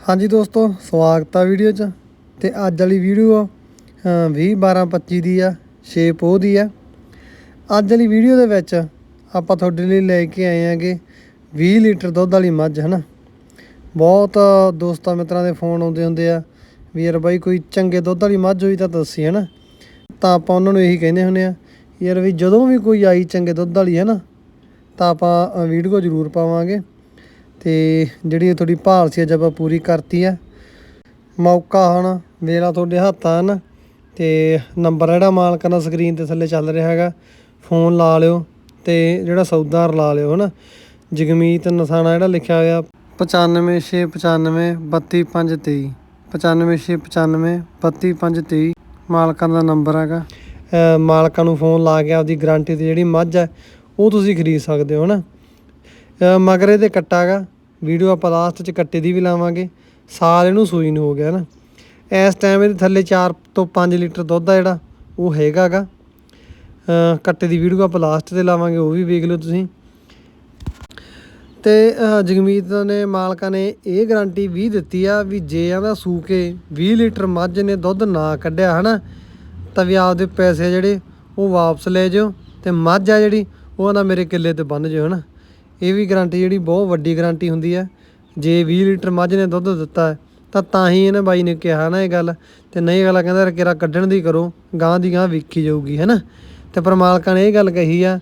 ਹਾਂਜੀ ਦੋਸਤੋ, ਸਵਾਗਤ ਆ ਵੀਡੀਓ 'ਚ। ਤੇ ਅੱਜ ਵਾਲੀ ਵੀਡੀਓ 20 12 25 ਦੀ ਆ 6 ਪੋ ਦੀ ਆ। ਅੱਜ ਵਾਲੀ ਵੀਡੀਓ ਦੇ ਵਿੱਚ ਆਪਾਂ ਤੁਹਾਡੇ ਲਈ ਲੈ ਕੇ ਆਏ ਆਂਗੇ 20 ਲੀਟਰ ਦੁੱਧ ਵਾਲੀ ਮੱਝ, ਹਨਾ? ਬਹੁਤ ਦੋਸਤਾਂ ਮਿੱਤਰਾਂ ਦੇ ਫੋਨ ਆਉਂਦੇ ਹੁੰਦੇ ਆ ਵੀ ਯਾਰ ਬਾਈ ਕੋਈ ਚੰਗੇ ਦੁੱਧ ਵਾਲੀ ਮੱਝ ਹੋਈ ਤਾਂ ਦੱਸੀ, ਹਨਾ? ਤਾਂ ਆਪਾਂ ਉਹਨਾਂ ਨੂੰ ਇਹੀ ਕਹਿੰਦੇ ਹੁੰਦੇ ਆ ਯਾਰ ਵੀ ਜਦੋਂ ਵੀ ਕੋਈ ਆਈ ਚੰਗੇ ਦੁੱਧ ਵਾਲੀ ਹੈ ਨਾ ਤਾਂ ਆਪਾਂ ਵੀਡੀਓ ਜ਼ਰੂਰ ਪਾਵਾਂਗੇ। ਤੇ ਜਿਹੜੀ ਤੁਹਾਡੀ ਭਾਲ ਸੀ ਅੱਜ ਆਪਾਂ ਪੂਰੀ ਕਰਤੀ ਆ। ਮੌਕਾ ਹੁਣ ਵੇਲਾ ਤੁਹਾਡੇ ਹੱਥਾਂ ਹਨ ਤੇ ਨੰਬਰ ਜਿਹੜਾ ਮਾਲਕਾਂ ਦਾ ਸਕਰੀਨ ਤੇ ਥੱਲੇ ਚੱਲ ਰਿਹਾ ਹੈਗਾ, ਫੋਨ ਲਾ ਲਿਓ ਤੇ ਜਿਹੜਾ ਸੌਦਾ ਰਲਾ ਲਿਓ ਹਨਾ। ਜਗਮੀਤ ਨਸਾਣਾ ਜਿਹੜਾ ਲਿਖਿਆ ਹੋਇਆ 95695 32523 95695 32523 ਮਾਲਕਾਂ ਦਾ ਨੰਬਰ ਹੈਗਾ। ਮਾਲਕਾਂ ਨੂੰ ਫੋਨ ਲਾ ਕੇ ਆਪਦੀ ਗਾਰੰਟੀ ਦੀ ਜਿਹੜੀ ਮੱਝ ਹੈ ਉਹ ਤੁਸੀਂ ਖਰੀਦ ਸਕਦੇ ਹੋ ਹਨਾ। ਅਹ ਮਗਰ ਇਹਦੇ ਕੱਟਾ ਗਾ ਵੀਡੀਓ ਆਪਾਂ ਲਾਸਟ 'ਚ ਕੱਟੇ ਦੀ ਵੀ ਲਾਵਾਂਗੇ। ਸਾਲ ਇਹਨੂੰ ਸੂਈ ਨੂੰ ਹੋ ਗਿਆ ਨਾ। ਇਸ ਟਾਈਮ ਇਹਦੇ ਥੱਲੇ 4 ਤੋਂ 5 ਲੀਟਰ ਦੁੱਧ ਆ ਜਿਹੜਾ, ਉਹ ਹੈਗਾ ਗਾ ਕੱਟੇ ਦੀ ਵੀਡੀਓ ਆਪਾਂ ਲਾਸਟ ਤੇ ਲਾਵਾਂਗੇ, ਉਹ ਵੀ ਵੇਖ ਲਿਓ ਤੁਸੀਂ। ਤੇ ਜਗਮੀਤ ਨੇ, ਮਾਲਕਾਂ ਨੇ ਇਹ ਗਾਰੰਟੀ ਵੀ ਦਿੱਤੀ ਆ ਵੀ ਜੇ ਇਹਦਾ ਸੂ ਕੇ 20 ਲੀਟਰ ਮੱਝ ਨੇ ਦੁੱਧ ਨਾ ਕੱਢਿਆ ਹਨਾ, ਤਾਂ ਵੀ ਆਪਦੇ ਪੈਸੇ ਜਿਹੜੇ ਉਹ ਵਾਪਸ ਲੈ ਜਾਓ। ਤੇ ਮੱਝ ਆ ਜਿਹੜੀ, ਉਹ ਨਾ ਮੇਰੇ ਕਿੱਲੇ ਤੇ ਬੰਨ ਜਾਓ ਹਨਾ। ਇਹ ਵੀ ਗਾਰੰਟੀ ਜਿਹੜੀ ਬਹੁਤ ਵੱਡੀ ਗਾਰੰਟੀ ਹੁੰਦੀ ਆ ਜੇ 20 ਲੀਟਰ ਮੱਝ ਨੇ ਦੁੱਧ ਦਿੱਤਾ ਤਾਂ ਤਾਂ ਹੀ ਇਹਨੇ ਬਾਈ ਨੇ ਕਿਹਾ ਨਾ ਇਹ ਗੱਲ ਤੇ ਨਹੀਂ ਅਗਲਾ ਕਹਿੰਦਾ ਕਿਰਾ ਕੱਢਣ ਦੀ ਕਰੋ, ਗਾਂ ਦੀ ਗਾਂ ਵਿਕੀ ਜਾਊਗੀ ਹੈਨਾ ਤੇ ਪਰ ਮਾਲਕਾਂ ਨੇ ਇਹ ਗੱਲ ਕਹੀ ਆ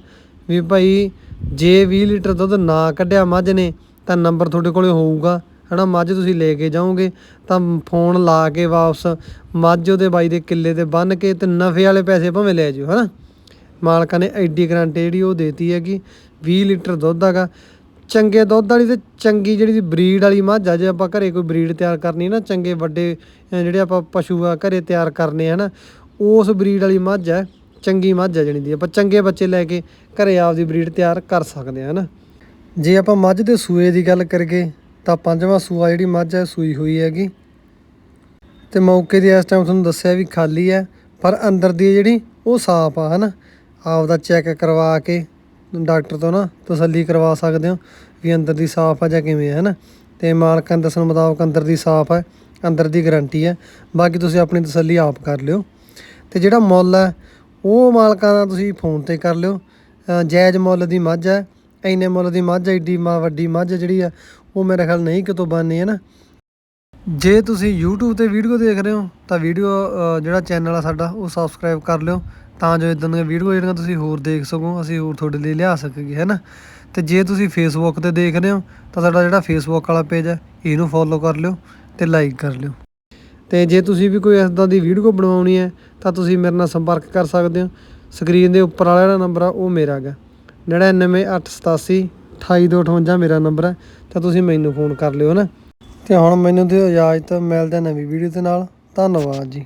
ਵੀ ਭਾਈ ਜੇ 20 ਲੀਟਰ ਦੁੱਧ ਨਾ ਕੱਢਿਆ ਮੱਝ ਨੇ, ਤਾਂ ਨੰਬਰ ਤੁਹਾਡੇ ਕੋਲੇ ਹੋਊਗਾ ਹਨਾ ਮੱਝ ਤੁਸੀਂ ਲੈ ਕੇ ਜਾਓਗੇ, ਤਾਂ ਫੋਨ ਲਾ ਕੇ ਵਾਪਸ ਮੱਝ ਉਹਦੇ ਬਾਈ ਦੇ ਕਿੱਲੇ ਤੇ ਬੰਨ ਕੇ ਤੇ ਨਫੇ ਵਾਲੇ ਪੈਸੇ ਭਾਵੇਂ ਲੈ ਜਾਓ ਹਨਾ ਮਾਲਕਾਂ ਨੇ ਐਡੀ ਗਰੰਟੀ ਜਿਹੜੀ ਉਹ ਦੇਤੀ ਹੈਗੀ 20 ਲੀਟਰ ਦੁੱਧ ਹੈਗਾ। ਚੰਗੇ ਦੁੱਧ ਵਾਲੀ ਤੇ ਚੰਗੀ ਜਿਹੜੀ ਬਰੀਡ ਵਾਲੀ ਮੱਝ ਆ, ਜੇ ਆਪਾਂ ਘਰੇ ਕੋਈ ਬਰੀਡ ਤਿਆਰ ਕਰਨੀ ਨਾ, ਚੰਗੇ ਵੱਡੇ ਜਿਹੜੇ ਆਪਾਂ ਪਸ਼ੂ ਆ ਘਰੇ ਤਿਆਰ ਕਰਨੇ ਆ ਨਾ, ਉਸ ਬਰੀਡ ਵਾਲੀ ਮੱਝ ਹੈ ਚੰਗੀ ਮੱਝ ਹੈ ਜਿਹੜੀ ਦੀ। ਆਪਾਂ ਚੰਗੇ ਬੱਚੇ ਲੈ ਕੇ ਘਰੇ ਆਪਦੀ ਬਰੀਡ ਤਿਆਰ ਕਰ ਸਕਦੇ ਆ ਨਾ ਜੇ ਆਪਾਂ ਮੱਝ ਦੇ ਸੂਏ ਦੀ ਗੱਲ ਕਰੀਏ, ਤਾਂ ਪੰਜਵਾਂ ਸੂਆ ਜਿਹੜੀ ਮੱਝ ਹੈ ਸੂਈ ਹੋਈ ਹੈਗੀ। ਤੇ ਮੌਕੇ ਦੀ ਇਸ ਟਾਈਮ ਤੁਹਾਨੂੰ ਦੱਸਿਆ ਵੀ ਖਾਲੀ ਹੈ ਪਰ ਅੰਦਰ ਦੀ ਜਿਹੜੀ ਉਹ ਸਾਫ਼ ਆ, ਹਨਾ? ਆਪਦਾ ਚੈੱਕ ਕਰਵਾ ਕੇ ਡਾਕਟਰ ਤੋਂ ਨਾ ਤਸੱਲੀ ਕਰਵਾ ਸਕਦੇ ਹੋ ਵੀ ਅੰਦਰ ਦੀ ਸਾਫ਼ ਆ ਜਾਂ ਕਿਵੇਂ ਹੈ ਨਾ ਤੇ ਮਾਲਕਾਂ ਦੱਸਣ ਮੁਤਾਬਕ ਅੰਦਰ ਦੀ ਸਾਫ਼ ਹੈ ਅੰਦਰ ਦੀ ਗਾਰੰਟੀ ਹੈ ਬਾਕੀ ਤੁਸੀਂ ਆਪਣੀ ਤਸੱਲੀ ਆਪ ਕਰ ਲਿਓ। ਤੇ ਜਿਹੜਾ ਮੁੱਲ ਹੈ ਉਹ ਮਾਲਕਾਂ ਦਾ ਤੁਸੀਂ ਫੋਨ ਤੇ ਕਰ ਲਿਓ। ਜਾਇਜ਼ ਮੁੱਲ ਦੀ ਮੱਝ ਹੈ ਇੰਨੇ ਮੁੱਲ ਦੀ ਮੱਝ ਐਡੀ ਮਾ, ਵੱਡੀ ਮੱਝ ਜਿਹੜੀ ਆ, ਉਹ ਮੇਰੇ ਖਿਆਲ ਨਹੀਂ ਕਿਤੋਂ ਬਣਨੀ ਹੈ ਨਾ ਜੇ ਤੁਸੀਂ YouTube ਤੇ ਵੀਡੀਓ ਦੇਖ ਰਹੇ ਹੋ, ਤਾਂ ਵੀਡੀਓ ਜਿਹੜਾ ਚੈਨਲ ਆ ਸਾਡਾ, ਉਹ ਸਬਸਕ੍ਰਾਈਬ ਕਰ ਲਿਓ। ਤਾਂ ਜੋ ਇਦਾਂ ਦੀਆਂ ਵੀਡੀਓ ਜਿਹੜੀਆਂ ਤੁਸੀਂ ਹੋਰ ਦੇਖ ਸਕੋ, ਅਸੀਂ ਹੋਰ ਤੁਹਾਡੇ ਲਈ ਲਿਆ ਸਕੀਏ, ਹੈ ਨਾ? ਤੇ ਜੇ ਤੁਸੀਂ ਫੇਸਬੁੱਕ ਤੇ ਦੇਖ ਰਹੇ ਹੋ, ਤਾਂ ਸਾਡਾ ਜਿਹੜਾ ਫੇਸਬੁੱਕ ਵਾਲਾ ਪੇਜ ਹੈ, ਇਹਨੂੰ ਫੋਲੋ ਕਰ ਲਿਓ ਤੇ ਲਾਈਕ ਕਰ ਲਿਓ। ਤੇ ਜੇ ਤੁਸੀਂ ਵੀ ਕੋਈ ਇਦਾਂ ਦੀ ਵੀਡੀਓ ਬਣਵਾਉਣੀ ਹੈ, ਤਾਂ ਤੁਸੀਂ ਮੇਰੇ ਨਾਲ ਸੰਪਰਕ ਕਰ ਸਕਦੇ ਹੋ। ਸਕਰੀਨ ਦੇ ਉੱਪਰ ਵਾਲਾ ਜਿਹੜਾ ਨੰਬਰ ਆ, ਉਹ ਮੇਰਾ ਹੈਗਾ। 99887 28258 ਮੇਰਾ ਨੰਬਰ ਹੈ, ਤਾਂ ਤੁਸੀਂ ਮੈਨੂੰ ਫੋਨ ਕਰ ਲਿਓ ਨਾ? ਤੇ ਹੁਣ ਮੈਨੂੰ ਦਿਓ ਇਜਾਜ਼ਤ, ਮਿਲਦੇ ਨਵੀਂ ਵੀਡੀਓ ਦੇ ਨਾਲ। ਧੰਨਵਾਦ ਜੀ।